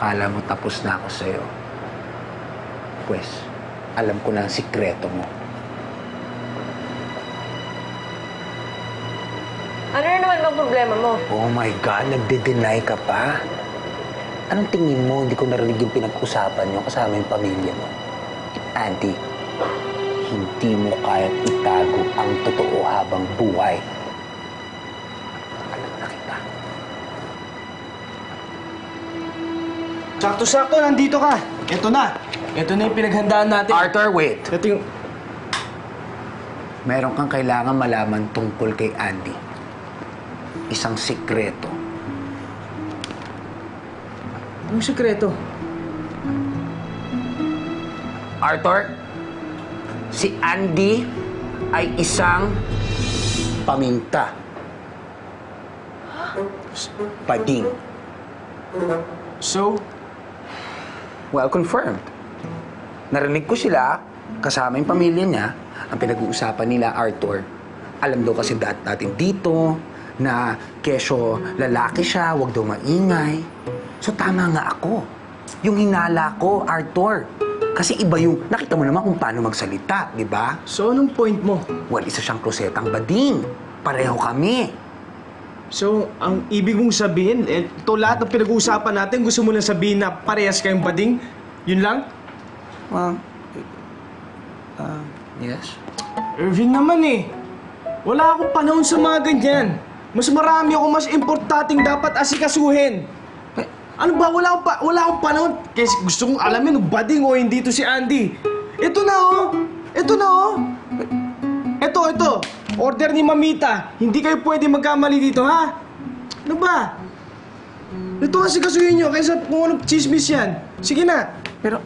akala mo tapos na ako sa'yo. Pues, alam ko na ang sikreto mo. Ano na naman bang problema mo? Oh my God, nagde-deny ka pa? Anong tingin mo hindi ko narinig yung pinag-usapan nyo kasama yung pamilya mo? Auntie, hindi mo kayang itago ang totoo habang buhay. Alam na kita. Sakto-sakto, nandito ka. Ito na. Ito na yung pinaghandaan natin. Arthur, wait. Ito yung... Meron kang kailangan malaman tungkol kay Andy. Isang sikreto. Anong sekreto? Arthur, si Andy ay isang paminta. Pading. So, Well confirmed. Narinig ko sila, kasama yung pamilya niya, ang pinag-uusapan nila, Arthur. Alam daw kasi dat natin dito na kesyo lalaki siya, wag daw maingay. So tama nga ako. Yung hinala ko, Arthur. Kasi iba yung, nakita mo naman kung paano magsalita, di ba? so anong point mo? Well, isa siyang klosetang bading. Pareho kami. So, ang ibig mong sabihin, eh, ito lahat ng pinag-uusapan natin, gusto mo lang sabihin na parehas kayong bading? Yun lang? Well, uh, yes. Irving naman eh. Wala akong panahon sa mga ganyan. Mas marami ako mas importanteng dapat asikasuhin. Eh, Ano ba? Wala akong, pa- wala akong panahon. Kasi gusto kong alamin kung bading o hindi to si Andy. Ito na oh! Ito na oh! Ito, ito. Order ni Mamita. Hindi kayo pwede magkamali dito, ha? Ano ba? Ito asikasuhin nyo kaysa kung anong chismis yan. Sige na. Pero,